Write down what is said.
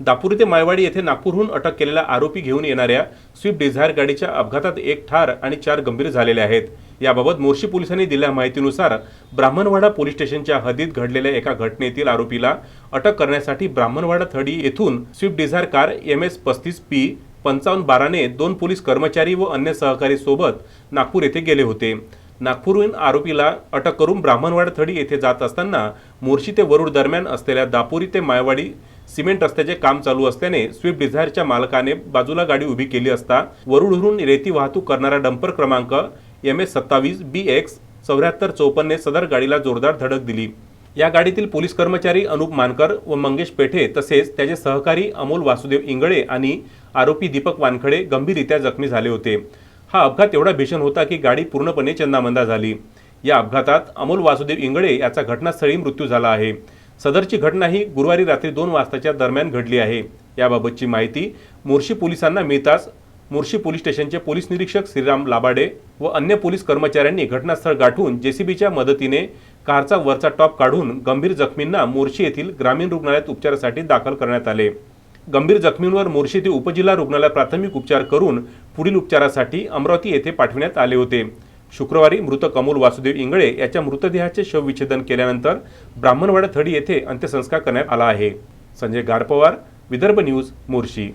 दापुरी ते मायवाडी येथे नागपूरहून अटक केलेला आरोपी घेऊन येणाऱ्या स्विफ्ट डिझायर गाडीच्या अपघातात एक ठार आणि चार गंभीर झालेले आहेत. याबाबत मोर्शी पोलिसांनी दिलेल्या माहितीनुसार ब्राह्मणवाडा पोलीस स्टेशनच्या हद्दीत घडलेल्या एका घटनेतील आरोपीला अटक करण्यासाठी ब्राह्मणवाडा थडी येथून Swift Dzire car M S पस्तीस पी पंचावन्न बाराने दोन पोलीस कर्मचारी व अन्य सहकारी सोबत नागपूर येथे गेले होते. नागपूरहून आरोपीला अटक करून ब्राह्मणवाडा थडी येथे जात असताना मोर्शी ते वरुड दरम्यान असलेल्या दापुरी ते मायवाडी सिमेंट रस्त्याचे काम चालू असल्याने स्विफ्ट डिझायरच्या मालकाने बाजूला गाडी उभी केली असता वरुडहून रेती वाहतूक करणारा डंपर क्रमांक एम एस सत्तावीस बी एक्स चौऱ्याहत्तर चौपन्नने सदर गाडीला जोरदार धडक दिली. या गाडीतील पोलीस कर्मचारी अनुप मानकर व मंगेश पेठे तसेच त्याचे सहकारी अमोल वासुदेव इंगळे आणि आरोपी दीपक वानखडे गंभीररित्या जखमी झाले होते. हा अपघात एवढा भीषण होता की गाडी पूर्णपणे चंदामंदा झाली. या अपघातात अमोल वासुदेव इंगळे याचा घटनास्थळी मृत्यू झाला आहे. सदरची घटना ही गुरुवारी रात्री दोन वाजताच्या दरम्यान घडली आहे. याबाबतची माहिती मोर्शी पोलिसांना मिळताच मोर्शी पोलीस स्टेशनचे पोलीस निरीक्षक श्रीराम लाबाडे व अन्य पोलीस कर्मचाऱ्यांनी घटनास्थळ गाठून जेसीबीच्या मदतीने कारचा वरचा टॉप काढून गंभीर जखमींना मोर्शी येथील ग्रामीण रुग्णालयात उपचारासाठी दाखल करण्यात आले. गंभीर जखमींवर मोर्शी ते उपजिल्हा रुग्णालयात प्राथमिक उपचार करून पुढील उपचारासाठी अमरावती येथे पाठविण्यात आले होते. शुक्रवारी मृत कमोल वासुदेव इंगळे याच्या मृतदेहाचे शवविच्छेदन केल्यानंतर ब्राह्मणवाडा थडी येथे अंत्यसंस्कार करण्यात आला आहे. संजय गारपवार विदर्भ न्यूज मोर्शी